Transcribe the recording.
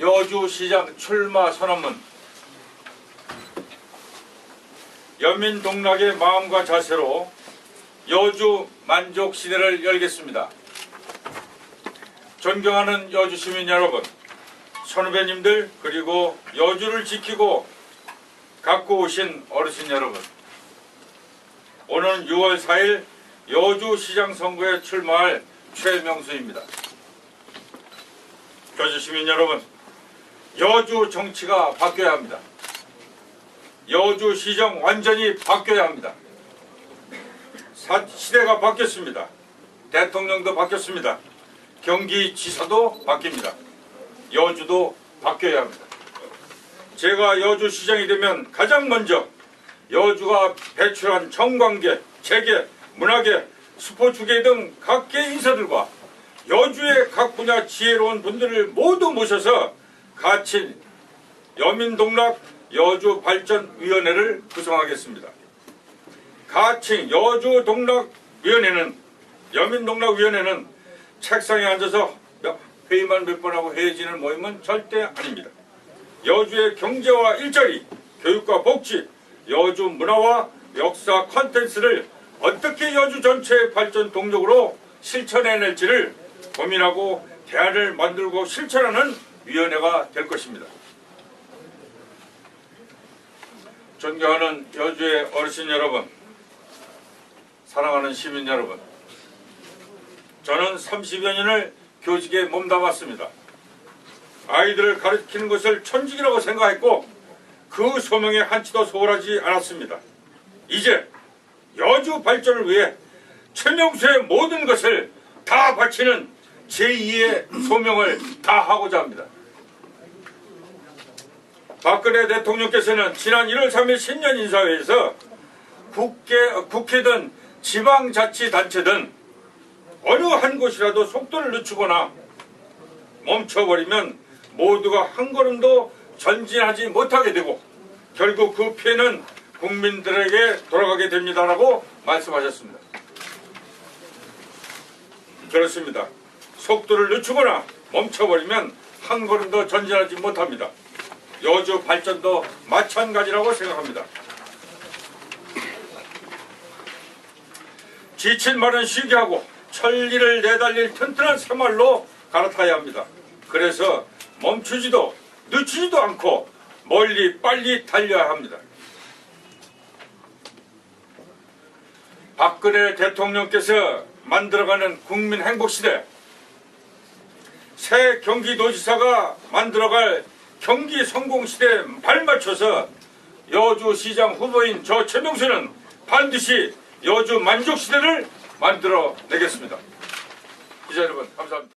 여주시장 출마 선언문 연민 동락의 마음과 자세로 여주 만족 시대를 열겠습니다. 존경하는 여주 시민 여러분, 선후배님들 그리고 여주를 지키고 갖고 오신 어르신 여러분, 오늘은 6월 4일 여주시장 선거에 출마할 최명수입니다. 여주 시민 여러분, 여주 정치가 바뀌어야 합니다. 여주 시정 완전히 바뀌어야 합니다. 사- 시대가 바뀌었습니다. 대통령도 바뀌었습니다. 경기지사도 바뀝니다. 여주도 바뀌어야 합니다. 제가 여주 시장이 되면 가장 먼저 여주가 배출한 정관계, 재계, 문화계, 스포츠계 등 각계 인사들과 여주의 각 분야 지혜로운 분들을 모두 모셔서 같이 여민동락 여주발전위원회를 구성하겠습니다. 가칭 여주동락위원회는 여민동락위원회는 책상에 앉아서 몇- 회의만 몇 번 하고 헤어지는 모임은 절대 아닙니다. 여주의 경제와 일자리, 교육과 복지, 여주 문화와 역사 컨텐츠를 어떻게 여주 전체의 발전 동력으로 실천해낼지를 고민하고 대안을 만들고 실천하는 위원회가 될 것입니다. 존경하는 여주의 어르신 여러분, 사랑하는 시민 여러분, 저는 30여 년을 교직에 몸담았습니다. 아이들을 가르치는 것을 천직이라고 생각했고 그 소명에 한치도 소홀하지 않았습니다. 이제 여주 발전을 위해 최명수의 모든 것을 다 바치는 제2의 소명을 다하고자 합니다. 박근혜 대통령께서는 지난 1월 3일 신년 인사회에서 국회, 국회든 지방자치단체든 어느 한 곳이라도 속도를 늦추거나 멈춰버리면 모두가 한 걸음도 전진하지 못하게 되고 결국 그 피해는 국민들에게 돌아가게 됩니다라고 말씀하셨습니다. 그렇습니다. 속도를 늦추거나 멈춰버리면 한 걸음도 전진하지 못합니다. 여주 발전도 마찬가지라고 생각합니다. 지친 말은 쉬게 하고 천리를 내달릴 튼튼한 새말로 갈아타야 합니다. 그래서 멈추지도 늦추지도 않고 멀리 빨리 달려야 합니다. 박근혜 대통령께서 만들어가는 국민 행복시대 새 경기도지사가 만들어갈 경기 성공시대에 발맞춰서 여주시장 후보인 저 최명수는 반드시 여주 만족시대를 만들어내겠습니다. 기자 여러분 감사합니다.